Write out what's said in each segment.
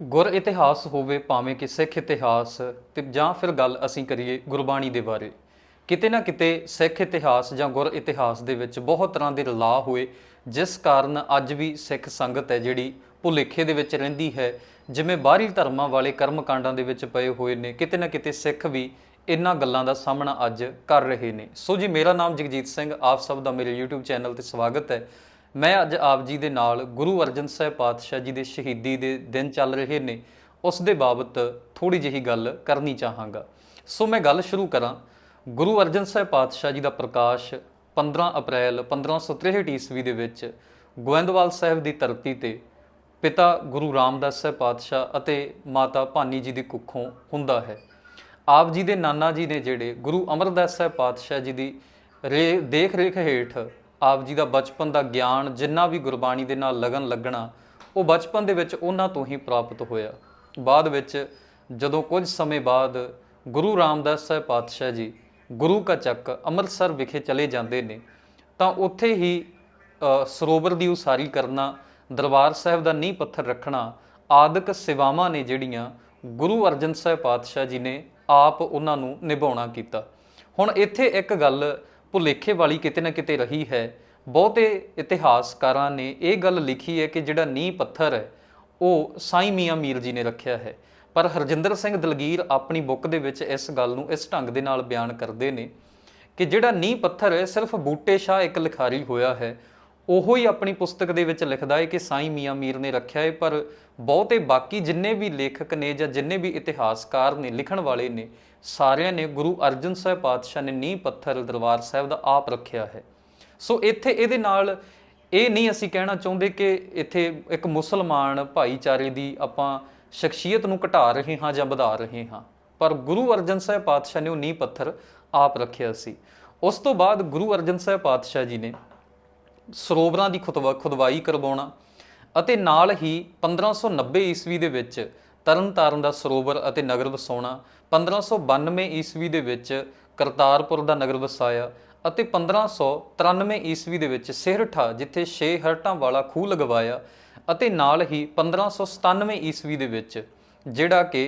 ਗੁਰ ਇਤਿਹਾਸ ਹੋਵੇ ਭਾਵੇਂ ਕਿ ਸਿੱਖ ਇਤਿਹਾਸ ਤੇ ਜਾਂ ਫਿਰ ਗੱਲ ਅਸੀਂ ਕਰੀਏ ਗੁਰਬਾਣੀ ਦੇ ਬਾਰੇ, ਕਿਤੇ ਨਾ ਕਿਤੇ ਸਿੱਖ ਇਤਿਹਾਸ ਜਾਂ ਗੁਰ ਇਤਿਹਾਸ ਦੇ ਵਿੱਚ ਬਹੁਤ ਤਰ੍ਹਾਂ ਦੇ ਰਲਾਅ ਹੋਏ, ਜਿਸ ਕਾਰਨ ਅੱਜ ਵੀ ਸਿੱਖ ਸੰਗਤ ਹੈ ਜਿਹੜੀ ਭੁਲੇਖੇ ਦੇ ਵਿੱਚ ਰਹਿੰਦੀ ਹੈ, ਜਿਵੇਂ ਬਾਹਰੀ ਧਰਮਾਂ ਵਾਲੇ ਕਰਮ ਕਾਂਡਾਂ ਦੇ ਵਿੱਚ ਪਏ ਹੋਏ ਨੇ, ਕਿਤੇ ਨਾ ਕਿਤੇ ਸਿੱਖ ਵੀ ਇਹਨਾਂ ਗੱਲਾਂ ਦਾ ਸਾਹਮਣਾ ਅੱਜ ਕਰ ਰਹੇ ਨੇ। ਸੋ ਜੀ, ਮੇਰਾ ਨਾਮ ਜਗਜੀਤ ਸਿੰਘ, ਆਪ ਸਭ ਦਾ ਮੇਰੇ YouTube ਚੈਨਲ ਤੇ ਸਵਾਗਤ ਹੈ। ਮੈਂ ਅੱਜ ਆਪ ਜੀ ਦੇ ਨਾਲ ਗੁਰੂ ਅਰਜਨ ਸਾਹਿਬ ਪਾਤਸ਼ਾਹ ਜੀ ਦੇ ਸ਼ਹੀਦੀ ਦੇ ਦਿਨ ਚੱਲ ਰਹੇ ਨੇ, ਉਸ ਦੇ ਬਾਬਤ ਥੋੜੀ ਜਿਹੀ ਗੱਲ ਕਰਨੀ ਚਾਹਾਂਗਾ। ਸੋ ਮੈਂ ਗੱਲ ਸ਼ੁਰੂ ਕਰਾਂ। ਗੁਰੂ ਅਰਜਨ ਸਾਹਿਬ ਪਾਤਸ਼ਾਹ ਜੀ ਦਾ ਪ੍ਰਕਾਸ਼ 15 ਅਪ੍ਰੈਲ 1563 ਈਸਵੀ ਦੇ ਵਿੱਚ ਗੋਇੰਦਵਾਲ ਸਾਹਿਬ ਦੀ ਧਰਤੀ ਤੇ ਪਿਤਾ ਗੁਰੂ ਰਾਮਦਾਸ ਸਾਹਿਬ ਪਾਤਸ਼ਾਹ ਅਤੇ ਮਾਤਾ ਭਾਨੀ ਜੀ ਦੀ ਕੁੱਖੋਂ ਹੁੰਦਾ ਹੈ। ਆਪ ਜੀ ਦੇ ਨਾਨਾ ਜੀ ਨੇ ਜਿਹੜੇ ਗੁਰੂ ਅਮਰਦਾਸ ਸਾਹਿਬ ਪਾਤਸ਼ਾਹ ਜੀ ਦੀ ਰੇ ਦੇਖ ਰੇਖ ਹੇਠ ਆਪ ਜੀ ਦਾ ਬਚਪਨ ਦਾ ਗਿਆਨ ਜਿੰਨਾ ਵੀ ਗੁਰਬਾਣੀ ਦੇ ਨਾਲ ਲਗਨ ਲੱਗਣਾ, ਉਹ ਬਚਪਨ ਦੇ ਵਿੱਚ ਉਹਨਾਂ ਤੋਂ ਹੀ ਪ੍ਰਾਪਤ ਹੋਇਆ। ਬਾਅਦ ਵਿੱਚ ਜਦੋਂ ਕੁਝ ਸਮੇਂ ਬਾਅਦ ਗੁਰੂ ਰਾਮਦਾਸ ਸਾਹਿਬ ਪਾਤਸ਼ਾਹ ਜੀ ਗੁਰੂ ਕਾ ਚੱਕ ਅੰਮ੍ਰਿਤਸਰ ਵਿਖੇ ਚਲੇ ਜਾਂਦੇ ਨੇ, ਤਾਂ ਉੱਥੇ ਹੀ ਸਰੋਵਰ ਦੀ ਉਸਾਰੀ ਕਰਨਾ, ਦਰਬਾਰ ਸਾਹਿਬ ਦਾ ਨੀਂਹ ਪੱਥਰ ਰੱਖਣਾ, ਆਦਿਕ ਸੇਵਾਵਾਂ ਨੇ ਜਿਹੜੀਆਂ ਗੁਰੂ ਅਰਜਨ ਸਾਹਿਬ ਪਾਤਸ਼ਾਹ ਜੀ ਨੇ ਆਪ ਉਹਨਾਂ ਨੂੰ ਨਿਭਾਉਣਾ ਕੀਤਾ। ਹੁਣ ਇੱਥੇ ਇੱਕ ਗੱਲ ਭੁਲੇਖੇ ਵਾਲੀ ਕਿਤੇ ਨਾ ਕਿਤੇ ਰਹੀ ਹੈ। ਬਹੁਤੇ ਇਤਿਹਾਸਕਾਰਾਂ ਨੇ ਇਹ ਗੱਲ ਲਿਖੀ ਹੈ ਕਿ ਜਿਹੜਾ ਨੀਂਹ ਪੱਥਰ ਹੈ, ਉਹ ਸਾਈਂ ਮੀਆਂ ਮੀਰ ਜੀ ਨੇ ਰੱਖਿਆ ਹੈ। ਪਰ ਹਰਜਿੰਦਰ ਸਿੰਘ ਦਲਗੀਰ ਆਪਣੀ ਬੁੱਕ ਦੇ ਵਿੱਚ ਇਸ ਗੱਲ ਨੂੰ ਇਸ ਢੰਗ ਦੇ ਨਾਲ ਬਿਆਨ ਕਰਦੇ ਨੇ ਕਿ ਜਿਹੜਾ ਨੀਂਹ ਪੱਥਰ ਹੈ, ਸਿਰਫ ਬੂਟੇ ਸ਼ਾਹ ਇੱਕ ਲਿਖਾਰੀ ਹੋਇਆ ਹੈ। ਉਹੋ ਹੀ ਆਪਣੀ ਪੁਸਤਕ ਦੇ ਵਿੱਚ ਲਿਖਦਾ ਹੈ ਕਿ ਸਾਈਂ ਮੀਆਂ ਮੀਰ ਨੇ ਰੱਖਿਆ ਹੈ, ਪਰ ਬਹੁਤੇ ਬਾਕੀ ਜਿੰਨੇ ਵੀ ਲੇਖਕ ਨੇ ਜਾਂ ਜਿੰਨੇ ਵੀ ਇਤਿਹਾਸਕਾਰ ਨੇ ਲਿਖਣ ਵਾਲੇ ਨੇ ਸਾਰਿਆਂ ਨੇ ਗੁਰੂ ਅਰਜਨ ਸਾਹਿਬ ਪਾਤਸ਼ਾਹ ਨੇ ਨੀਂਹ ਪੱਥਰ ਦਰਬਾਰ ਸਾਹਿਬ ਦਾ ਆਪ ਰੱਖਿਆ ਹੈ। ਸੋ ਇੱਥੇ ਇਹਦੇ ਨਾਲ ਇਹ ਨਹੀਂ ਅਸੀਂ ਕਹਿਣਾ ਚਾਹੁੰਦੇ ਕਿ ਇੱਥੇ ਇੱਕ ਮੁਸਲਮਾਨ ਭਾਈਚਾਰੇ ਦੀ ਆਪਾਂ ਸ਼ਖਸੀਅਤ ਨੂੰ ਘਟਾ ਰਹੇ ਹਾਂ ਜਾਂ ਵਧਾ ਰਹੇ ਹਾਂ, ਪਰ ਗੁਰੂ ਅਰਜਨ ਸਾਹਿਬ ਪਾਤਸ਼ਾਹ ਨੇ ਉਹ ਨੀਂਹ ਪੱਥਰ ਆਪ ਰੱਖਿਆ ਸੀ। ਉਸ ਤੋਂ ਬਾਅਦ ਗੁਰੂ ਅਰਜਨ ਸਾਹਿਬ ਪਾਤਸ਼ਾਹ ਜੀ ਨੇ ਸਰੋਵਰਾਂ ਦੀ ਖੁਦਵਾ ਖੁਦਵਾਈ ਕਰਵਾਉਣਾ ਅਤੇ ਨਾਲ ਹੀ 1590 ਈਸਵੀ ਦੇ ਵਿੱਚ ਤਰਨਤਾਰਨ ਦਾ ਸਰੋਵਰ ਅਤੇ ਨਗਰ ਵਸਾਉਣਾ 1592 ਈਸਵੀ ਦੇ ਵਿੱਚ ਕਰਤਾਰਪੁਰ ਦਾ ਨਗਰ ਵਸਾਇਆ ਅਤੇ 1593 ਈਸਵੀ ਦੇ ਵਿੱਚ ਸਿਹਰਠਾ, ਜਿੱਥੇ ਛੇ ਹਰਟਾਂ ਵਾਲਾ ਖੂਹ ਲਗਵਾਇਆ ਅਤੇ ਨਾਲ ਹੀ 1597 ਈਸਵੀ ਦੇ ਵਿੱਚ ਜਿਹੜਾ ਕਿ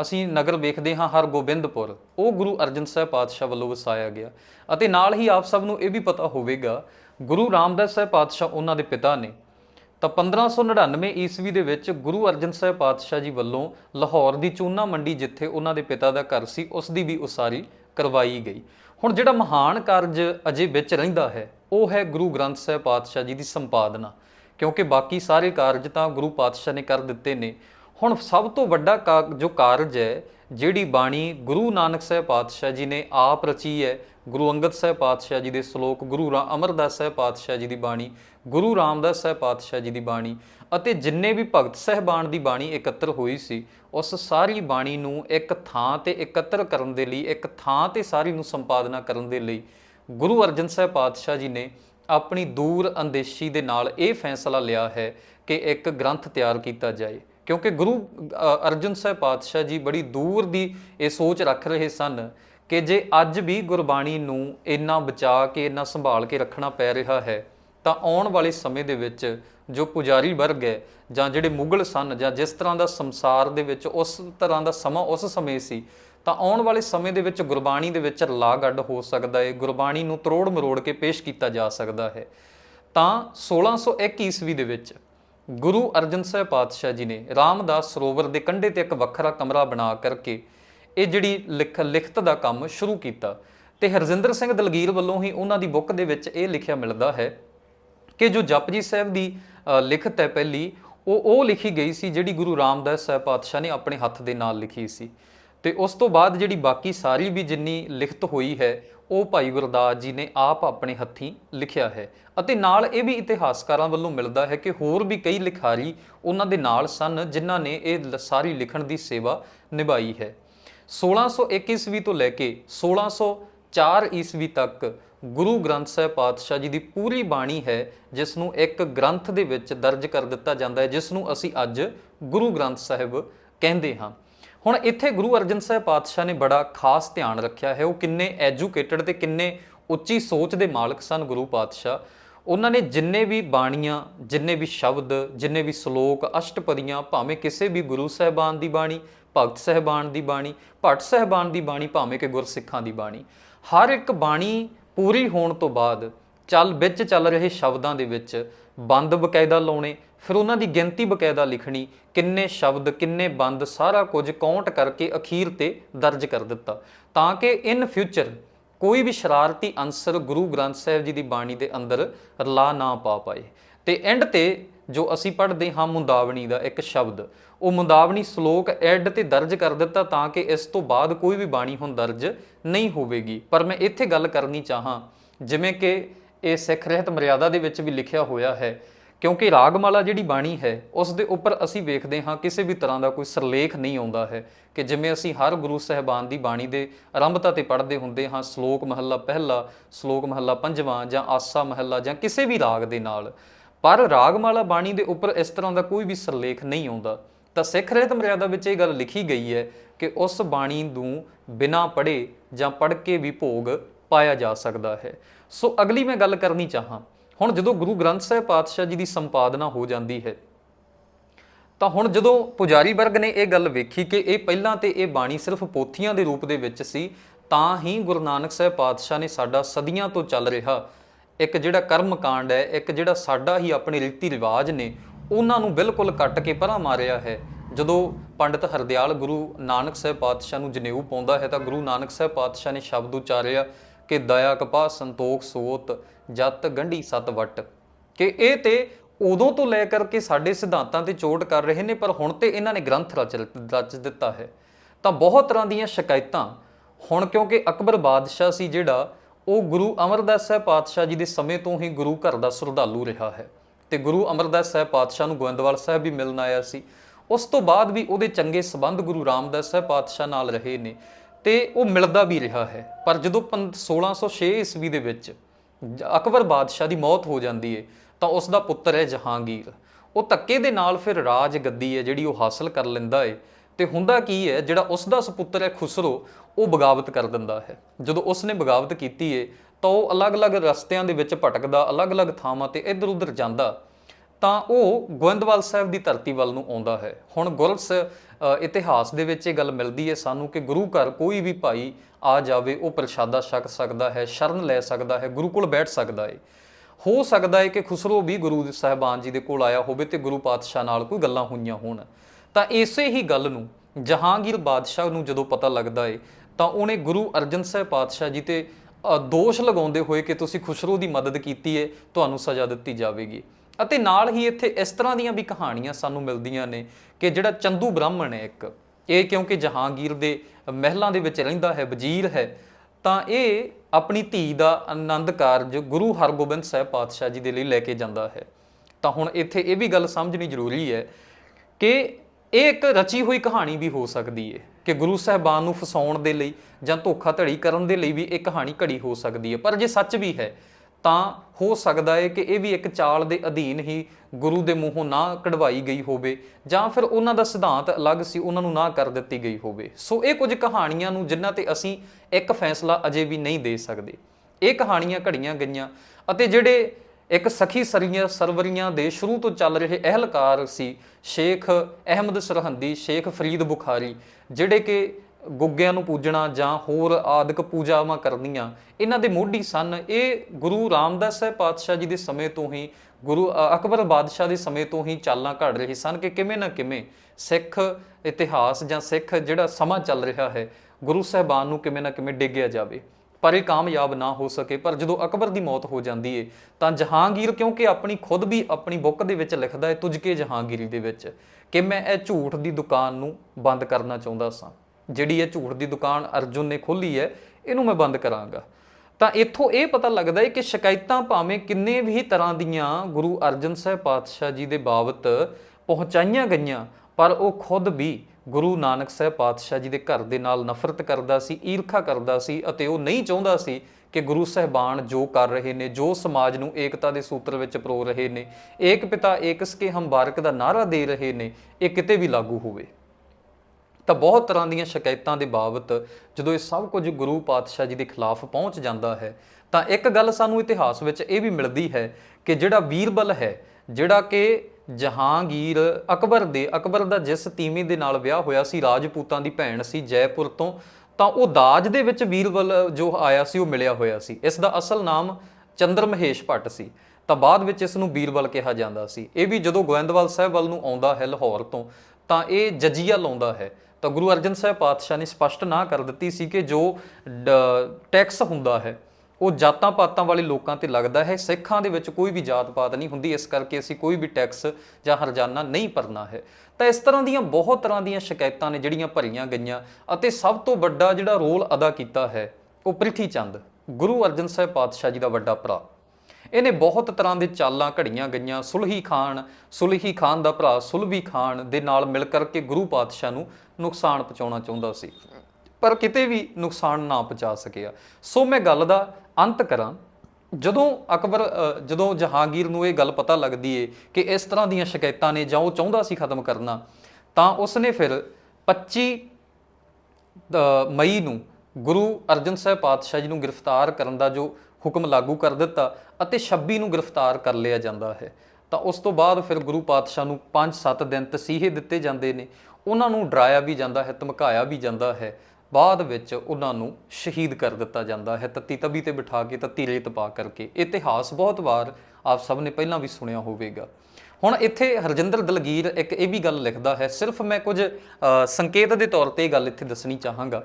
ਅਸੀਂ ਨਗਰ ਵੇਖਦੇ ਹਾਂ ਹਰਗੋਬਿੰਦਪੁਰ, ਉਹ ਗੁਰੂ ਅਰਜਨ ਸਾਹਿਬ ਪਾਤਸ਼ਾਹ ਵੱਲੋਂ ਵਸਾਇਆ ਗਿਆ ਅਤੇ ਨਾਲ ਹੀ ਆਪ ਸਭ ਨੂੰ ਇਹ ਵੀ ਪਤਾ ਹੋਵੇਗਾ, ਗੁਰੂ ਰਾਮਦਾਸ ਸਾਹਿਬ ਪਾਤਸ਼ਾਹ ਉਹਨਾਂ ਦੇ ਪਿਤਾ ਨੇ ਤਾਂ 1599 ਈਸਵੀ ਦੇ ਵਿੱਚ ਗੁਰੂ ਅਰਜਨ ਸਾਹਿਬ ਪਾਤਸ਼ਾਹ ਜੀ ਵੱਲੋਂ ਲਾਹੌਰ ਦੀ ਚੂਨਾ ਮੰਡੀ ਜਿੱਥੇ ਉਹਨਾਂ ਦੇ ਪਿਤਾ ਦਾ ਘਰ ਸੀ, ਉਸ ਦੀ ਵੀ ਉਸਾਰੀ ਕਰਵਾਈ ਗਈ। ਹੁਣ ਜਿਹੜਾ ਮਹਾਨ ਕਾਰਜ ਅਜੇ ਵਿੱਚ ਰਹਿੰਦਾ ਹੈ, ਉਹ ਹੈ ਗੁਰੂ ਗ੍ਰੰਥ ਸਾਹਿਬ ਪਾਤਸ਼ਾਹ ਜੀ ਦੀ ਸੰਪਾਦਨਾ। ਕਿਉਂਕਿ ਬਾਕੀ ਸਾਰੇ ਕਾਰਜ ਤਾਂ ਗੁਰੂ ਪਾਤਸ਼ਾਹ ਨੇ ਕਰ ਦਿੱਤੇ ਨੇ। ਹੁਣ ਸਭ ਤੋਂ ਵੱਡਾ ਕਾ- ਜੋ ਕਾਰਜ ਹੈ, ਜਿਹੜੀ ਬਾਣੀ ਗੁਰੂ ਨਾਨਕ ਸਾਹਿਬ ਪਾਤਸ਼ਾਹ ਜੀ ਨੇ ਆਪ ਰਚੀ ਹੈ, ਗੁਰੂ ਅੰਗਦ ਸਾਹਿਬ ਪਾਤਸ਼ਾਹ ਜੀ ਦੇ ਸ਼ਲੋਕ, ਗੁਰੂ ਰਾ ਅਮਰਦਾਸ ਸਾਹਿਬ ਪਾਤਸ਼ਾਹ ਜੀ ਦੀ ਬਾਣੀ ਗੁਰੂ ਰਾਮਦਾਸ ਸਾਹਿਬ ਪਾਤਸ਼ਾਹ ਜੀ ਦੀ ਬਾਣੀ ਅਤੇ ਜਿੰਨੇ ਵੀ ਭਗਤ ਸਹਿਬਾਨ ਦੀ ਬਾਣੀ ਇਕੱਤਰ ਹੋਈ ਸੀ, ਉਸ ਸਾਰੀ ਬਾਣੀ ਨੂੰ ਇੱਕ ਥਾਂ ਤੇ ਇਕੱਤਰ ਕਰਨ ਦੇ ਲਈ, ਇੱਕ ਥਾਂ ਤੇ ਸਾਰੀ ਨੂੰ ਸੰਪਾਦਨਾ ਕਰਨ ਦੇ ਲਈ ਗੁਰੂ ਅਰਜਨ ਸਾਹਿਬ ਪਾਤਸ਼ਾਹ ਜੀ ਨੇ ਆਪਣੀ ਦੂਰ ਅੰਦੇਸ਼ੀ ਦੇ ਨਾਲ ਇਹ ਫੈਸਲਾ ਲਿਆ ਹੈ ਕਿ ਇੱਕ ਗ੍ਰੰਥ ਤਿਆਰ ਕੀਤਾ ਜਾਏ। ਕਿਉਂਕਿ ਗੁਰੂ ਅਰਜਨ ਸਾਹਿਬ ਪਾਤਸ਼ਾਹ ਜੀ ਬੜੀ ਦੂਰ ਦੀ ਇਹ ਸੋਚ ਰੱਖ ਰਹੇ ਸਨ ਕਿ ਜੇ ਅੱਜ ਵੀ ਗੁਰਬਾਣੀ ਨੂੰ ਇੰਨਾ ਬਚਾ ਕੇ, ਇੰਨਾ ਸੰਭਾਲ ਕੇ ਰੱਖਣਾ ਪੈ ਰਿਹਾ ਹੈ ਤਾਂ ਆਉਣ ਵਾਲੇ ਸਮੇਂ ਦੇ ਵਿੱਚ ਜੋ ਪੁਜਾਰੀ ਵਰਗ ਹੈ ਜਾਂ ਜਿਹੜੇ ਮੁਗਲ ਸਨ ਜਾਂ ਜਿਸ ਤਰ੍ਹਾਂ ਦਾ ਸੰਸਾਰ ਦੇ ਵਿੱਚ ਉਸ ਤਰ੍ਹਾਂ ਦਾ ਸਮਾਂ ਉਸ ਸਮੇਂ ਸੀ, ਤਾਂ ਆਉਣ ਵਾਲੇ ਸਮੇਂ ਦੇ ਵਿੱਚ ਗੁਰਬਾਣੀ ਦੇ ਵਿੱਚ ਰਲਾਗ ਅੱਡ ਹੋ ਸਕਦਾ ਹੈ, ਗੁਰਬਾਣੀ ਨੂੰ ਤਰੋੜ ਮਰੋੜ ਕੇ ਪੇਸ਼ ਕੀਤਾ ਜਾ ਸਕਦਾ ਹੈ। ਤਾਂ 1601 ਈਸਵੀ ਦੇ ਵਿੱਚ ਗੁਰੂ ਅਰਜਨ ਸਾਹਿਬ ਪਾਤਸ਼ਾਹ ਜੀ ਨੇ ਰਾਮਦਾਸ ਸਰੋਵਰ ਦੇ ਕੰਢੇ ਤੇ ਇੱਕ ਵੱਖਰਾ ਕਮਰਾ ਬਣਾ ਕਰਕੇ ਇਹ ਜਿਹੜੀ ਲਿਖ, ਲਿਖਤ ਦਾ ਕੰਮ ਸ਼ੁਰੂ ਕੀਤਾ ਤੇ ਹਰਜਿੰਦਰ ਸਿੰਘ ਦਲਗੀਰ ਵੱਲੋਂ ਹੀ ਉਹਨਾਂ ਦੀ ਬੁੱਕ ਦੇ ਵਿੱਚ ਇਹ ਲਿਖਿਆ ਮਿਲਦਾ ਹੈ ਕਿ ਜੋ ਜਪਜੀ ਸਾਹਿਬ ਦੀ ਲਿਖਤ ਹੈ ਪਹਿਲੀ, ਉਹ ਉਹ ਲਿਖੀ ਗਈ ਸੀ ਜਿਹੜੀ ਗੁਰੂ ਰਾਮਦਾਸ ਸਾਹਿਬ ਪਾਤਸ਼ਾਹ ਨੇ ਆਪਣੇ ਹੱਥ ਦੇ ਨਾਲ ਲਿਖੀ ਸੀ। ਤੇ ਉਸ ਤੋਂ ਬਾਅਦ ਜਿਹੜੀ ਬਾਕੀ ਸਾਰੀ ਵੀ ਜਿੰਨੀ ਲਿਖਤ ਹੋਈ ਹੈ, ਉਹ ਭਾਈ ਗੁਰਦਾਸ ਜੀ ਨੇ ਆਪ ਆਪਣੇ ਹੱਥੀਂ ਲਿਖਿਆ ਹੈ। ਅਤੇ ਨਾਲ ਇਹ ਵੀ ਇਤਿਹਾਸਕਾਰਾਂ ਵੱਲੋਂ ਮਿਲਦਾ ਹੈ ਕਿ ਹੋਰ ਵੀ ਕਈ ਲਿਖਾਰੀ ਉਹਨਾਂ ਦੇ ਨਾਲ ਸਨ, ਜਿਨ੍ਹਾਂ ਨੇ ਇਹ ਲ- ਸਾਰੀ ਲਿਖਣ ਦੀ ਸੇਵਾ ਨਿਭਾਈ ਹੈ। 1601 ਈਸਵੀ ਤੋਂ ਲੈ ਕੇ 1604 ਈਸਵੀ ਤੱਕ ਗੁਰੂ ਗ੍ਰੰਥ ਸਾਹਿਬ ਪਾਤਸ਼ਾਹ ਜੀ ਦੀ ਪੂਰੀ ਬਾਣੀ ਹੈ ਜਿਸ ਨੂੰ ਇੱਕ ਗ੍ਰੰਥ ਦੇ ਵਿੱਚ ਦਰਜ ਕਰ ਦਿੱਤਾ ਜਾਂਦਾ ਹੈ ਜਿਸ ਨੂੰ ਅਸੀਂ ਅੱਜ ਗੁਰੂ ਗ੍ਰੰਥ ਸਾਹਿਬ ਕਹਿੰਦੇ ਹਾਂ। ਹੁਣ ਇੱਥੇ ਗੁਰੂ ਅਰਜਨ ਸਾਹਿਬ ਪਾਤਸ਼ਾਹ ਨੇ ਬੜਾ ਖਾਸ ਧਿਆਨ ਰੱਖਿਆ ਹੈ। ਉਹ ਕਿੰਨੇ ਐਜੂਕੇਟਡ ਤੇ ਕਿੰਨੇ ਉੱਚੀ ਸੋਚ ਦੇ ਮਾਲਕ ਸਨ ਗੁਰੂ ਪਾਤਸ਼ਾਹ। ਉਹਨਾਂ ਨੇ ਜਿੰਨੇ ਵੀ ਬਾਣੀਆਂ, ਜਿੰਨੇ ਵੀ ਸ਼ਬਦ, ਜਿੰਨੇ ਵੀ ਸ਼ਲੋਕ, ਅਸ਼ਟਪਦੀਆਂ, ਭਾਵੇਂ ਕਿਸੇ ਵੀ ਗੁਰੂ ਸਾਹਿਬਾਨ ਦੀ ਬਾਣੀ, ਭਗਤ ਸਾਹਿਬਾਨ ਦੀ ਬਾਣੀ, ਭੱਟ ਸਾਹਿਬਾਨ ਦੀ ਬਾਣੀ, ਭਾਵੇਂ ਕਿ ਗੁਰਸਿੱਖਾਂ ਦੀ ਬਾਣੀ, ਹਰ ਇੱਕ ਬਾਣੀ ਪੂਰੀ ਹੋਣ ਤੋਂ ਬਾਅਦ ਚੱਲ ਵਿੱਚ ਚੱਲ ਰਹੇ ਸ਼ਬਦਾਂ ਦੇ ਵਿੱਚ ਬੰਦ ਬਕਾਇਦਾ ਲਾਉਣੇ, ਫਿਰ ਉਹਨਾਂ ਦੀ ਗਿਣਤੀ ਬਕਾਇਦਾ ਲਿਖਣੀ, ਕਿੰਨੇ ਸ਼ਬਦ, ਕਿੰਨੇ ਬੰਦ, ਸਾਰਾ ਕੁਝ ਕਾਊਂਟ ਕਰਕੇ ਅਖੀਰ ਤੇ ਦਰਜ ਕਰ ਦਿੱਤਾ। ਤਾਂ ਕਿ ਇਨ ਫਿਊਚਰ ਕੋਈ ਵੀ ਸ਼ਰਾਰਤੀ ਅੰਸਰ ਗੁਰੂ ਗ੍ਰੰਥ ਸਾਹਿਬ ਜੀ ਦੀ ਬਾਣੀ ਦੇ ਅੰਦਰ ਰਲਾ ਨਾ ਪਾ ਪਾਏ। ਤੇ ਐਂਡ ਤੇ ਜੋ ਅਸੀਂ ਪੜ੍ਹਦੇ ਹਾਂ ਮੁੰਦਾਵਣੀ ਦਾ ਇੱਕ ਸ਼ਬਦ ਉਹ ਮੁੰਦਾਵਣੀ ਸ਼ਲੋਕ ਐਡ ਤੇ ਦਰਜ ਕਰ ਦਿੱਤਾ ਤਾਂ ਕਿ ਇਸ ਤੋਂ ਬਾਅਦ ਕੋਈ ਵੀ ਬਾਣੀ ਹੁਣ ਦਰਜ ਨਹੀਂ ਹੋਵੇਗੀ। ਪਰ ਮੈਂ ਇੱਥੇ ਗੱਲ ਕਰਨੀ ਚਾਹਾਂ, ਜਿਵੇਂ ਕਿ ਇਹ ਸਿੱਖ ਰਹਿਤ ਮਰਿਆਦਾ ਦੇ ਵਿੱਚ ਵੀ ਲਿਖਿਆ ਹੋਇਆ ਹੈ, ਕਿਉਂਕਿ ਰਾਗਮਾਲਾ ਜਿਹੜੀ ਬਾਣੀ ਹੈ, ਉਸ ਦੇ ਉੱਪਰ ਅਸੀਂ ਵੇਖਦੇ ਹਾਂ ਕਿਸੇ ਵੀ ਤਰ੍ਹਾਂ ਦਾ ਕੋਈ ਸਰਲੇਖ ਨਹੀਂ ਆਉਂਦਾ ਹੈ, ਕਿ ਜਿਵੇਂ ਅਸੀਂ ਹਰ ਗੁਰੂ ਸਾਹਿਬਾਨ ਦੀ ਬਾਣੀ ਦੇ ਆਰੰਭਤਾ ਤੇ ਪੜ੍ਹਦੇ ਹੁੰਦੇ ਹਾਂ, ਸ਼ਲੋਕ ਮਹੱਲਾ ਪਹਿਲਾ, ਸ਼ਲੋਕ ਮਹੱਲਾ ਪੰਜਵਾਂ ਜਾਂ ਆਸਾ ਮਹੱਲਾ ਜਾਂ ਕਿਸੇ ਵੀ ਰਾਗ ਦੇ ਨਾਲ। ਪਰ ਰਾਗਮਾਲਾ ਬਾਣੀ ਦੇ ਉੱਪਰ ਇਸ ਤਰ੍ਹਾਂ ਦਾ ਕੋਈ ਵੀ ਸਰਲੇਖ ਨਹੀਂ ਆਉਂਦਾ। ਤਾਂ ਸਿੱਖ ਰਹਿਤ ਮਰਿਆਦਾ ਵਿੱਚ ਇਹ ਗੱਲ ਲਿਖੀ ਗਈ ਹੈ ਕਿ ਉਸ ਬਾਣੀ ਨੂੰ ਬਿਨਾਂ ਪੜ੍ਹੇ ਜਾਂ ਪੜ੍ਹ ਕੇ ਵੀ ਭੋਗ ਪਾਇਆ ਜਾ ਸਕਦਾ ਹੈ। ਸੋ ਅਗਲੀ ਮੈਂ ਗੱਲ ਕਰਨੀ ਚਾਹਾਂ। ਹੁਣ ਜਦੋਂ ਗੁਰੂ ਗ੍ਰੰਥ ਸਾਹਿਬ ਪਾਤਸ਼ਾਹ ਜੀ ਦੀ ਸੰਪਾਦਨਾ ਹੋ ਜਾਂਦੀ ਹੈ, ਤਾਂ ਹੁਣ ਜਦੋਂ ਪੁਜਾਰੀ ਵਰਗ ਨੇ ਇਹ ਗੱਲ ਵੇਖੀ ਕਿ ਇਹ ਪਹਿਲਾਂ ਤੇ ਇਹ ਬਾਣੀ ਸਿਰਫ ਪੋਥੀਆਂ ਦੇ ਰੂਪ ਦੇ ਵਿੱਚ ਸੀ, ਤਾਂ ਹੀ ਗੁਰੂ ਨਾਨਕ ਸਾਹਿਬ ਪਾਤਸ਼ਾਹ ਨੇ ਸਾਡਾ ਸਦੀਆਂ ਤੋਂ ਚੱਲ ਰਿਹਾ ਇੱਕ ਜਿਹੜਾ ਕਰਮ ਕਾਂਡ ਹੈ, ਇੱਕ ਜਿਹੜਾ ਸਾਡਾ ਹੀ ਆਪਣੇ ਰੀਤੀ ਰਿਵਾਜ ਨੇ ਉਹਨਾਂ ਨੂੰ ਬਿਲਕੁਲ ਕੱਟ ਕੇ ਪਰਾਂ ਮਾਰਿਆ ਹੈ। ਜਦੋਂ ਪੰਡਿਤ ਹਰਦਿਆਲ ਗੁਰੂ ਨਾਨਕ ਸਾਹਿਬ ਪਾਤਸ਼ਾਹ ਨੂੰ ਜਨੇਊ ਪਾਉਂਦਾ ਹੈ ਤਾਂ ਗੁਰੂ ਨਾਨਕ ਸਾਹਿਬ ਪਾਤਸ਼ਾਹ ਨੇ ਸ਼ਬਦ ਉਚਾਰਿਆ ਕਿ ਦਇਆ ਕਪਾ ਸੰਤੋਖ ਸੋਤ ਜਤ ਗੰਢੀ ਸਤ ਵਟ। ਕਿ ਇਹ ਤੇ ਉਦੋਂ ਤੋਂ ਲੈ ਕਰਕੇ ਸਾਡੇ ਸਿਧਾਂਤਾਂ ਤੇ ਚੋਟ ਕਰ ਰਹੇ ਨੇ, ਪਰ ਹੁਣ ਤੇ ਇਹਨਾਂ ਨੇ ਗ੍ਰੰਥ ਰਚ ਰਚ ਦਿੱਤਾ ਹੈ। ਤਾਂ ਬਹੁਤ ਤਰ੍ਹਾਂ ਦੀਆਂ ਸ਼ਿਕਾਇਤਾਂ ਹੁਣ ਕਿਉਂਕਿ ਅਕਬਰ ਬਾਦਸ਼ਾਹ ਸੀ ਜਿਹੜਾ, ਉਹ ਗੁਰੂ ਅਮਰਦਾਸ ਸਾਹਿਬ ਪਾਤਸ਼ਾਹ ਜੀ ਦੇ ਸਮੇਂ ਤੋਂ ਹੀ ਗੁਰੂ ਘਰ ਦਾ ਸਰਦਾਲੂ ਰਿਹਾ ਹੈ। ਤੇ ਗੁਰੂ ਅਮਰਦਾਸ ਸਾਹਿਬ ਪਾਤਸ਼ਾਹ ਨੂੰ ਗੋਇੰਦਵਾਲ ਸਾਹਿਬ ਵੀ ਮਿਲਣ ਆਇਆ ਸੀ। ਉਸ ਤੋਂ ਬਾਅਦ ਵੀ ਉਹਦੇ ਚੰਗੇ ਸਬੰਧ ਗੁਰੂ ਰਾਮਦਾਸ ਸਾਹਿਬ ਪਾਤਸ਼ਾਹ ਨਾਲ ਰਹੇ ਨੇ ਤੇ ਉਹ ਮਿਲਦਾ ਵੀ ਰਿਹਾ ਹੈ। ਪਰ ਜਦੋਂ ਪੰ- 1606 ਈਸਵੀ ਦੇ ਵਿੱਚ ਜ- ਅਕਬਰ ਬਾਦਸ਼ਾਹ ਦੀ ਮੌਤ ਹੋ ਜਾਂਦੀ ਹੈ ਤਾਂ ਉਸ ਦਾ ਪੁੱਤਰ ਹੈ ਜਹਾਂਗੀਰ। ਉਹ ਧੱਕੇ ਦੇ ਨਾਲ ਫਿਰ ਰਾਜ ਗੱਦੀ ਹੈ ਜਿਹੜੀ ਉਹ ਹਾਸਲ ਕਰ ਲੈਂਦਾ ਹੈ ਤੇ ਹੁੰਦਾ ਕੀ ਹੈ, ਜਿਹੜਾ ਉਸ ਦਾ ਸੁਪੁੱਤਰ ਹੈ ਖੁਸਰੋ, ਉਹ ਬਗਾਵਤ ਕਰ ਦਿੰਦਾ ਹੈ। ਜਦੋਂ ਉਸ ਨੇ ਬਗਾਵਤ ਕੀਤੀ ਹੈ ਤਾਂ ਉਹ ਅਲੱਗ-ਅਲੱਗ ਰਸਤਿਆਂ ਦੇ ਵਿੱਚ ਭਟਕਦਾ, ਅਲੱਗ-ਅਲੱਗ ਥਾਵਾਂ ਤੇ ਇੱਧਰ-ਉੱਧਰ ਜਾਂਦਾ, ਤਾਂ ਉਹ ਗੋਇੰਦਵਾਲ ਸਾਹਿਬ ਦੀ ਧਰਤੀ ਵੱਲ ਨੂੰ ਆਉਂਦਾ ਹੈ। ਹੁਣ ਗੁਰਸ ਇਤਿਹਾਸ ਦੇ ਵਿੱਚ ਇਹ ਗੱਲ ਮਿਲਦੀ ਹੈ ਸਾਨੂੰ ਕਿ ਗੁਰੂ ਘਰ ਕੋਈ ਵੀ ਭਾਈ ਆ ਜਾਵੇ, ਉਹ ਪ੍ਰਸ਼ਾਦਾ ਛਕ ਸਕਦਾ ਹੈ, ਸ਼ਰਨ ਲੈ ਸਕਦਾ ਹੈ, ਗੁਰੂ ਕੋਲ ਬੈਠ ਸਕਦਾ ਹੈ ਹੋ ਸਕਦਾ ਹੈ ਕਿ ਖੁਸਰੋ ਵੀ ਗੁਰੂ ਸਾਹਿਬਾਨ ਜੀ ਦੇ ਕੋਲ ਆਇਆ ਹੋਵੇ ਤੇ ਗੁਰੂ ਪਾਤਸ਼ਾਹ ਨਾਲ ਕੋਈ ਗੱਲਾਂ ਹੋਈਆਂ ਹੋਣ। ਤਾਂ ਇਸੇ ਹੀ ਗੱਲ ਨੂੰ ਜਹਾਂਗੀਰ ਬਾਦਸ਼ਾਹ ਨੂੰ ਜਦੋਂ ਪਤਾ ਲੱਗਦਾ ਏ, ਤਾਂ ਉਹਨੇ ਗੁਰੂ ਅਰਜਨ ਸਾਹਿਬ ਪਾਤਸ਼ਾਹ ਜੀ ਤੇ ਦੋਸ਼ ਲਗਾਉਂਦੇ ਹੋਏ ਕਿ ਤੁਸੀਂ ਖੁਸ਼ਰੂ ਦੀ ਮਦਦ ਕੀਤੀ ਹੈ ਤੁਹਾਨੂੰ ਸਜ਼ਾ ਦਿੱਤੀ ਜਾਵੇਗੀ। ਅਤੇ ਨਾਲ ਹੀ ਇੱਥੇ ਇਸ ਤਰ੍ਹਾਂ ਦੀਆਂ ਵੀ ਕਹਾਣੀਆਂ ਸਾਨੂੰ ਮਿਲਦੀਆਂ ਨੇ ਕਿ ਜਿਹੜਾ ਚੰਦੂ ਬ੍ਰਾਹਮਣ ਹੈ ਇੱਕ, ਇਹ ਕਿਉਂਕਿ ਜਹਾਂਗੀਰ ਦੇ ਮਹਿਲਾਂ ਦੇ ਵਿੱਚ ਰਹਿੰਦਾ ਹੈ, ਵਜ਼ੀਰ ਹੈ, ਤਾਂ ਇਹ ਆਪਣੀ ਧੀ ਦਾ ਆਨੰਦ ਕਾਰਜ ਗੁਰੂ ਹਰਗੋਬਿੰਦ ਸਾਹਿਬ ਪਾਤਸ਼ਾਹ ਜੀ ਦੇ ਲਈ ਲੈ ਕੇ ਜਾਂਦਾ ਹੈ। ਤਾਂ ਹੁਣ ਇੱਥੇ ਇਹ ਵੀ ਗੱਲ ਸਮਝਣੀ ਜ਼ਰੂਰੀ ਹੈ ਕਿ ਇਹ ਇੱਕ ਰਚੀ ਹੋਈ ਕਹਾਣੀ ਵੀ ਹੋ ਸਕਦੀ ਹੈ ਕਿ ਗੁਰੂ ਸਾਹਿਬਾਨ ਨੂੰ ਫਸਾਉਣ ਦੇ ਲਈ ਜਾਂ ਧੋਖਾਧੜੀ ਕਰਨ ਦੇ ਲਈ ਵੀ ਇਹ ਕਹਾਣੀ ਘੜੀ ਹੋ ਸਕਦੀ ਹੈ। ਪਰ ਜੇ ਸੱਚ ਵੀ ਹੈ, ਤਾਂ ਹੋ ਸਕਦਾ ਹੈ ਕਿ ਇਹ ਵੀ ਇੱਕ ਚਾਲ ਦੇ ਅਧੀਨ ਹੀ ਗੁਰੂ ਦੇ ਮੂੰਹੋਂ ਨਾ ਕਢਵਾਈ ਗਈ ਹੋਵੇ ਜਾਂ ਫਿਰ ਉਹਨਾਂ ਦਾ ਸਿਧਾਂਤ ਅਲੱਗ ਸੀ, ਉਹਨਾਂ ਨੂੰ ਨਾ ਕਰ ਦਿੱਤੀ ਗਈ ਹੋਵੇ। ਸੋ ਇਹ ਕੁਝ ਕਹਾਣੀਆਂ ਨੂੰ ਜਿਨ੍ਹਾਂ ਤੇ ਅਸੀਂ ਇੱਕ ਫੈਸਲਾ ਅਜੇ ਵੀ ਨਹੀਂ ਦੇ ਸਕਦੇ। ਇਹ ਕਹਾਣੀਆਂ ਘੜੀਆਂ ਗਈਆਂ ਅਤੇ ਜਿਹੜੇ ਇੱਕ ਸਖੀ ਸਰੀਆਂ ਸਰਵਰੀਆਂ ਦੇ ਸ਼ੁਰੂ ਤੋਂ ਚੱਲ ਰਹੇ ਅਹਿਲਕਾਰ ਸੀ ਸ਼ੇਖ ਅਹਿਮਦ ਸਰਹੰਦੀ ਸ਼ੇਖ ਫਰੀਦ ਬੁਖਾਰੀ ਜਿਹੜੇ ਕਿ ਗੁੱਗਿਆਂ ਨੂੰ ਪੂਜਣਾ ਜਾਂ ਹੋਰ ਆਦਿਕ ਪੂਜਾਵਾਂ ਕਰਨੀਆਂ ਇਹਨਾਂ ਦੇ ਮੋਢੀ ਸਨ। ਇਹ ਗੁਰੂ ਰਾਮਦਾਸ ਸਾਹਿਬ ਪਾਤਸ਼ਾਹ ਜੀ ਦੇ ਸਮੇਂ ਤੋਂ ਹੀ ਗੁਰੂ ਅ, ਅਕਬਰ ਬਾਦਸ਼ਾਹ ਦੇ ਸਮੇਂ ਤੋਂ ਹੀ ਚਾਲਾਂ ਘੜ ਰਹੇ ਸਨ ਕਿ ਕਿਵੇਂ ਨਾ ਕਿਵੇਂ ਸਿੱਖ ਇਤਿਹਾਸ ਜਾਂ ਸਿੱਖ ਜਿਹੜਾ ਸਮਾਂ ਚੱਲ ਰਿਹਾ ਹੈ ਗੁਰੂ ਸਾਹਿਬਾਨ ਨੂੰ ਕਿਵੇਂ ਨਾ ਕਿਵੇਂ ਡੇਗਿਆ ਜਾਵੇ। ਪਰ ਇਹ ਕਾਮਯਾਬ ਨਾ ਹੋ ਸਕੇ। ਪਰ ਜਦੋਂ ਅਕਬਰ ਦੀ ਮੌਤ ਹੋ ਜਾਂਦੀ ਏ, ਤਾਂ ਜਹਾਂਗੀਰ ਕਿਉਂਕਿ ਆਪਣੀ ਖੁਦ ਵੀ ਆਪਣੀ ਬੁੱਕ ਦੇ ਵਿੱਚ ਲਿਖਦਾ ਹੈ ਤੁਝਕੇ ਜਹਾਂਗੀਰੀ ਦੇ ਵਿੱਚ ਕਿ ਮੈਂ ਇਹ ਝੂਠ ਦੀ ਦੁਕਾਨ ਨੂੰ ਬੰਦ ਕਰਨਾ ਚਾਹੁੰਦਾ ਸਾਂ। ਜਿਹੜੀ ਇਹ ਝੂਠ ਦੀ ਦੁਕਾਨ ਅਰਜੁਨ ਨੇ ਖੋਲੀ ਹੈ ਇਹਨੂੰ ਮੈਂ ਬੰਦ ਕਰਾਂਗਾ। ਤਾਂ ਇੱਥੋਂ ਇਹ ਪਤਾ ਲੱਗਦਾ ਹੈ ਕਿ ਸ਼ਿਕਾਇਤਾਂ ਭਾਵੇਂ ਕਿੰਨੇ ਵੀ ਤਰ੍ਹਾਂ ਦੀਆਂ ਗੁਰੂ ਅਰਜਨ ਸਾਹਿਬ ਪਾਤਸ਼ਾਹ ਜੀ ਦੇ ਬਾਬਤ ਪਹੁੰਚਾਈਆਂ ਗਈਆਂ, ਪਰ ਉਹ ਖੁਦ ਵੀ ਗੁਰੂ ਨਾਨਕ ਸਾਹਿਬ ਪਾਤਸ਼ਾਹ ਜੀ ਦੇ ਘਰ ਦੇ ਨਾਲ ਨਫ਼ਰਤ ਕਰਦਾ ਸੀ, ਈਰਖਾ ਕਰਦਾ ਸੀ ਅਤੇ ਉਹ ਨਹੀਂ ਚਾਹੁੰਦਾ ਸੀ ਕਿ ਗੁਰੂ ਸਾਹਿਬਾਨ ਜੋ ਕਰ ਰਹੇ ਨੇ, ਜੋ ਸਮਾਜ ਨੂੰ ਏਕਤਾ ਦੇ ਸੂਤਰ ਵਿੱਚ ਪਰੋ ਰਹੇ ਨੇ, ਏਕ ਪਿਤਾ ਏਕਸ ਕੇ ਹਮ ਬਾਰਕ ਦਾ ਨਾਰਾ ਦੇ ਰਹੇ ਨੇ, ਇਹ ਕਿਤੇ ਵੀ ਲਾਗੂ ਹੋਵੇ। ਤਾਂ ਬਹੁਤ ਤਰ੍ਹਾਂ ਦੀਆਂ ਸ਼ਿਕਾਇਤਾਂ ਦੇ ਬਾਬਤ ਜਦੋਂ ਇਹ ਸਭ ਕੁਝ ਗੁਰੂ ਪਾਤਸ਼ਾਹ ਜੀ ਦੇ ਖਿਲਾਫ ਪਹੁੰਚ ਜਾਂਦਾ ਹੈ, ਤਾਂ ਇੱਕ ਗੱਲ ਸਾਨੂੰ ਇਤਿਹਾਸ ਵਿੱਚ ਇਹ ਵੀ ਮਿਲਦੀ ਹੈ ਕਿ ਜਿਹੜਾ ਵੀਰਬਲ ਹੈ, ਜਿਹੜਾ ਕਿ ਜਹਾਂਗੀਰ ਅਕਬਰ ਦੇ, ਅਕਬਰ ਦਾ ਜਿਸ ਤੀਵੀਂ ਦੇ ਨਾਲ ਵਿਆਹ ਹੋਇਆ ਸੀ, ਰਾਜਪੂਤਾਂ ਦੀ ਭੈਣ ਸੀ ਜੈਪੁਰ ਤੋਂ, ਤਾਂ ਉਹ ਦਾਜ ਦੇ ਵਿੱਚ ਵੀਰਵਲ ਜੋ ਆਇਆ ਸੀ, ਉਹ ਮਿਲਿਆ ਹੋਇਆ ਸੀ। ਇਸ ਦਾ ਅਸਲ ਨਾਮ ਚੰਦਰ ਮਹੇਸ਼ ਭੱਟ ਸੀ। ਤਾਂ ਬਾਅਦ ਵਿੱਚ ਇਸ ਨੂੰ ਬੀਰਬਲ ਕਿਹਾ ਜਾਂਦਾ ਸੀ। ਇਹ ਵੀ ਜਦੋਂ ਗੋਇੰਦਵਾਲ ਸਾਹਿਬ ਵੱਲ ਨੂੰ ਆਉਂਦਾ ਹੈ ਲਾਹੌਰ ਤੋਂ, ਤਾਂ ਇਹ ਜਜੀਆ ਲਾਉਂਦਾ ਹੈ। ਤਾਂ ਗੁਰੂ ਅਰਜਨ ਸਾਹਿਬ ਪਾਤਸ਼ਾਹ ਨੇ ਸਪਸ਼ਟ ਨਾ ਕਰ ਦਿੱਤੀ ਸੀ ਕਿ ਜੋ ਡ- ਟੈਕਸ ਹੁੰਦਾ ਹੈ ਉਹ ਜਾਤਾਂ ਪਾਤਾਂ ਵਾਲੇ ਲੋਕਾਂ ਤੇ ਲੱਗਦਾ ਹੈ, ਸਿੱਖਾਂ ਦੇ ਵਿੱਚ ਕੋਈ ਵੀ ਜਾਤ ਪਾਤ ਨਹੀਂ ਹੁੰਦੀ, ਇਸ ਕਰਕੇ ਅਸੀਂ ਕੋਈ ਵੀ ਟੈਕਸ ਜਾਂ ਹਰਜਾਨਾ ਨਹੀਂ ਭਰਨਾ ਹੈ। ਤਾਂ ਇਸ ਤਰ੍ਹਾਂ ਦੀਆਂ ਬਹੁਤ ਤਰ੍ਹਾਂ ਦੀਆਂ ਸ਼ਿਕਾਇਤਾਂ ਨੇ ਜਿਹੜੀਆਂ ਭਰੀਆਂ ਗਈਆਂ ਅਤੇ ਸਭ ਤੋਂ ਵੱਡਾ ਜਿਹੜਾ ਰੋਲ ਅਦਾ ਕੀਤਾ ਹੈ, ਉਹ ਪ੍ਰਿਥੀ ਚੰਦ, ਗੁਰੂ ਅਰਜਨ ਸਾਹਿਬ ਪਾਤਸ਼ਾਹ ਜੀ ਦਾ ਵੱਡਾ ਭਰਾ। ਇਹਨੇ ਬਹੁਤ ਤਰ੍ਹਾਂ ਦੇ ਚਾਲਾਂ ਘੜੀਆਂ ਗਈਆਂ, ਸੁਲਹੀ ਖਾਨ ਸੁਲਹੀ ਖਾਨ ਦਾ ਭਰਾ ਸੁਲਭੀ ਖਾਨ ਦੇ ਨਾਲ ਮਿਲ ਕਰਕੇ ਗੁਰੂ ਪਾਤਸ਼ਾਹ ਨੂੰ ਨੁਕਸਾਨ ਪਹੁੰਚਾਉਣਾ ਚਾਹੁੰਦਾ ਸੀ। ਪਰ ਕਿਤੇ ਵੀ ਨੁਕਸਾਨ ਨਾ ਪਹੁੰਚਾ ਸਕਿਆ ਸੋ ਮੈਂ ਗੱਲ ਦਾ ਅੰਤ ਕਰਾਂ। ਜਦੋਂ ਅਕਬਰ ਜਦੋਂ ਜਹਾਂਗੀਰ ਨੂੰ ਇਹ ਗੱਲ ਪਤਾ ਲੱਗਦੀ ਏ ਕਿ ਇਸ ਤਰ੍ਹਾਂ ਦੀਆਂ ਸ਼ਿਕਾਇਤਾਂ ਨੇ ਜਾਂ ਉਹ ਚਾਹੁੰਦਾ ਸੀ ਖਤਮ ਕਰਨਾ, ਤਾਂ ਉਸਨੇ ਫਿਰ 25 ਮਈ ਨੂੰ ਗੁਰੂ ਅਰਜਨ ਸਾਹਿਬ ਪਾਤਸ਼ਾਹ ਜੀ ਨੂੰ ਗ੍ਰਿਫਤਾਰ ਕਰਨ ਦਾ ਜੋ ਹੁਕਮ ਲਾਗੂ ਕਰ ਦਿੱਤਾ ਅਤੇ 26 ਨੂੰ ਗ੍ਰਿਫਤਾਰ ਕਰ ਲਿਆ ਜਾਂਦਾ ਹੈ। ਤਾਂ ਉਸ ਤੋਂ ਬਾਅਦ ਫਿਰ ਗੁਰੂ ਪਾਤਸ਼ਾਹ ਨੂੰ 5-7 ਦਿਨ ਤਸੀਹੇ ਦਿੱਤੇ ਜਾਂਦੇ ਨੇ। ਉਹਨਾਂ ਨੂੰ ਡਰਾਇਆ ਵੀ ਜਾਂਦਾ ਹੈ, ਧਮਕਾਇਆ ਵੀ ਜਾਂਦਾ ਹੈ। ਬਾਅਦ ਵਿੱਚ ਉਹਨਾਂ ਨੂੰ ਸ਼ਹੀਦ ਕਰ ਦਿੱਤਾ ਜਾਂਦਾ ਹੈ। ਤੱਤੀ ਤਬੀ ਤੇ ਬਿਠਾ ਕੇ, ਤੱਤੀ ਰੇਤ ਪਾ ਕਰਕੇ। ਇਤਿਹਾਸ ਬਹੁਤ ਵਾਰ ਆਪ ਸਭ ਨੇ ਪਹਿਲਾਂ ਵੀ ਸੁਣਿਆ ਹੋਵੇਗਾ। ਹੁਣ ਇੱਥੇ ਹਰਜਿੰਦਰ ਦਲਗੀਰ ਇੱਕ ਇਹ ਵੀ ਗੱਲ ਲਿਖਦਾ ਹੈ, ਸਿਰਫ ਮੈਂ ਕੁਝ ਸੰਕੇਤ ਦੇ ਤੌਰ ਤੇ ਇਹ ਗੱਲ ਇੱਥੇ ਦੱਸਣੀ ਚਾਹਾਂਗਾ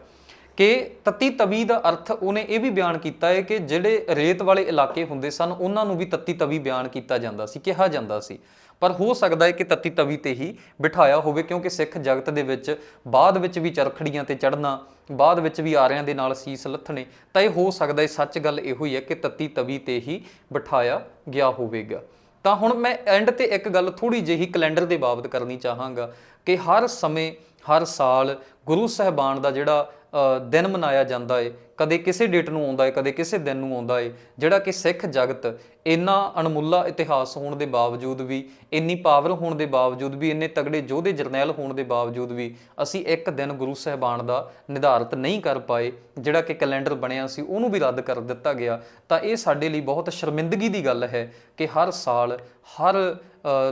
ਕਿ ਤੱਤੀ ਤਵੀ ਦਾ ਅਰਥ ਉਹਨੇ ਇਹ ਵੀ ਬਿਆਨ ਕੀਤਾ ਹੈ ਕਿ ਜਿਹੜੇ ਰੇਤ ਵਾਲੇ ਇਲਾਕੇ ਹੁੰਦੇ ਸਨ, ਉਹਨਾਂ ਨੂੰ ਵੀ ਤੱਤੀ ਤਵੀ ਬਿਆਨ ਕੀਤਾ ਜਾਂਦਾ ਸੀ, ਕਿਹਾ ਜਾਂਦਾ ਸੀ। ਪਰ ਹੋ ਸਕਦਾ ਹੈ ਕਿ ਤੱਤੀ ਤਵੀ ਤੇ ਹੀ ਬਿਠਾਇਆ ਹੋਵੇ, ਕਿਉਂਕਿ ਸਿੱਖ ਜਗਤ ਦੇ ਵਿੱਚ ਬਾਅਦ ਵਿੱਚ ਵੀ ਚਰਖੜੀਆਂ ਤੇ ਚੜਨਾ ਬਾਅਦ ਵਿੱਚ ਵੀ ਆਰਿਆਂ ਦੇ ਨਾਲ ਸੀਸ ਲੱਥਣੇ, ਤਾਂ ਇਹ ਹੋ ਸਕਦਾ ਹੈ, ਸੱਚ ਗੱਲ ਇਹੋ ਹੀ ਹੈ ਕਿ ਤੱਤੀ ਤਵੀ ਤੇ ਹੀ ਬਿਠਾਇਆ ਗਿਆ ਹੋਵੇਗਾ। ਤਾਂ ਹੁਣ ਮੈਂ ਐਂਡ ਤੇ ਇੱਕ ਗੱਲ ਥੋੜੀ ਜਿਹੀ ਕੈਲੰਡਰ ਦੇ ਬਾਬਤ ਕਰਨੀ ਚਾਹਾਂਗਾ ਕਿ ਹਰ ਸਮੇਂ, ਹਰ ਸਾਲ ਗੁਰੂ ਸਾਹਿਬਾਨ ਦਾ ਜਿਹੜਾ ਦਿਨ ਮਨਾਇਆ ਜਾਂਦਾ ਏ ਕਦੇ ਕਿਸੇ ਡੇਟ ਨੂੰ ਆਉਂਦਾ ਏ, ਕਦੇ ਕਿਸੇ ਦਿਨ ਨੂੰ ਆਉਂਦਾ ਏ। ਜਿਹੜਾ ਕਿ ਸਿੱਖ ਜਗਤ ਇੰਨਾ ਅਣਮੁੱਲਾ ਇਤਿਹਾਸ ਹੋਣ ਦੇ ਬਾਵਜੂਦ ਵੀ, ਇੰਨੀ ਪਾਵਰ ਹੋਣ ਦੇ ਬਾਵਜੂਦ ਵੀ, ਇੰਨੇ ਤਗੜੇ ਯੋਧੇ ਜਰਨੈਲ ਹੋਣ ਦੇ ਬਾਵਜੂਦ ਵੀ, ਅਸੀਂ ਇੱਕ ਦਿਨ ਗੁਰੂ ਸਾਹਿਬਾਨ ਦਾ ਨਿਰਧਾਰਤ ਨਹੀਂ ਕਰ ਪਾਏ, ਜਿਹੜਾ ਕਿ ਕੈਲੰਡਰ ਬਣਿਆ ਸੀ, ਉਹਨੂੰ ਵੀ ਰੱਦ ਕਰ ਦਿੱਤਾ ਗਿਆ। ਤਾਂ ਇਹ ਸਾਡੇ ਲਈ ਬਹੁਤ ਸ਼ਰਮਿੰਦਗੀ ਦੀ ਗੱਲ ਹੈ ਕਿ ਹਰ ਸਾਲ, ਹਰ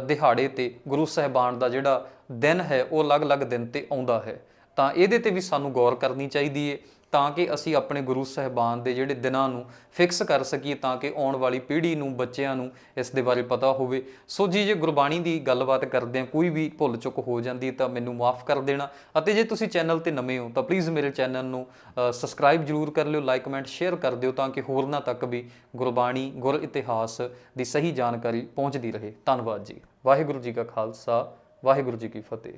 ਦਿਹਾੜੇ ਤੇ ਗੁਰੂ ਸਾਹਿਬਾਨ ਦਾ ਜਿਹੜਾ ਦਿਨ ਹੈ, ਉਹ ਅਲੱਗ-ਅਲੱਗ ਦਿਨ ਤੇ ਆਉਂਦਾ ਹੈ। ਤਾਂ ਇਹਦੇ ਤੇ ਵੀ ਸਾਨੂੰ ਗੌਰ ਕਰਨੀ ਚਾਹੀਦੀ ਏ। ਤਾਂ ਕਿ ਅਸੀਂ ਆਪਣੇ ਗੁਰੂ ਸਾਹਿਬਾਨ ਦੇ ਜਿਹੜੇ ਦਿਨਾਂ ਨੂੰ ਫਿਕਸ ਕਰ ਸਕੀਏ, ਤਾਂ ਕਿ ਆਉਣ ਵਾਲੀ ਪੀੜ੍ਹੀ ਨੂੰ, ਬੱਚਿਆਂ ਨੂੰ ਇਸ ਦੇ ਬਾਰੇ ਪਤਾ ਹੋਵੇ। ਸੋ ਜੀ, ਜੇ ਗੁਰਬਾਣੀ ਦੀ ਗੱਲਬਾਤ ਕਰਦੇ ਆ ਕੋਈ ਵੀ ਭੁੱਲ ਚੁੱਕ ਹੋ ਜਾਂਦੀ ਤਾਂ ਮੈਨੂੰ ਮਾਫ ਕਰ ਦੇਣਾ। ਅਤੇ ਜੇ ਤੁਸੀਂ ਚੈਨਲ ਤੇ ਨਵੇਂ ਹੋ, ਤਾਂ ਪਲੀਜ਼ ਮੇਰੇ ਚੈਨਲ ਨੂੰ ਸਬਸਕ੍ਰਾਈਬ ਜਰੂਰ ਕਰ ਲਿਓ ਲਾਈਕ ਕਮੈਂਟ ਸ਼ੇਅਰ ਕਰ ਦਿਓ, ਤਾਂ ਕਿ ਹੋਰਨਾਂ ਤੱਕ ਵੀ ਗੁਰਬਾਣੀ, ਗੁਰ ਇਤਿਹਾਸ ਦੀ ਸਹੀ ਜਾਣਕਾਰੀ ਪਹੁੰਚਦੀ ਰਹੇ। ਧੰਨਵਾਦ ਜੀ। ਵਾਹਿਗੁਰੂ ਜੀ ਕਾ ਖਾਲਸਾ, ਵਾਹਿਗੁਰੂ ਜੀ ਕੀ ਫਤਿਹ।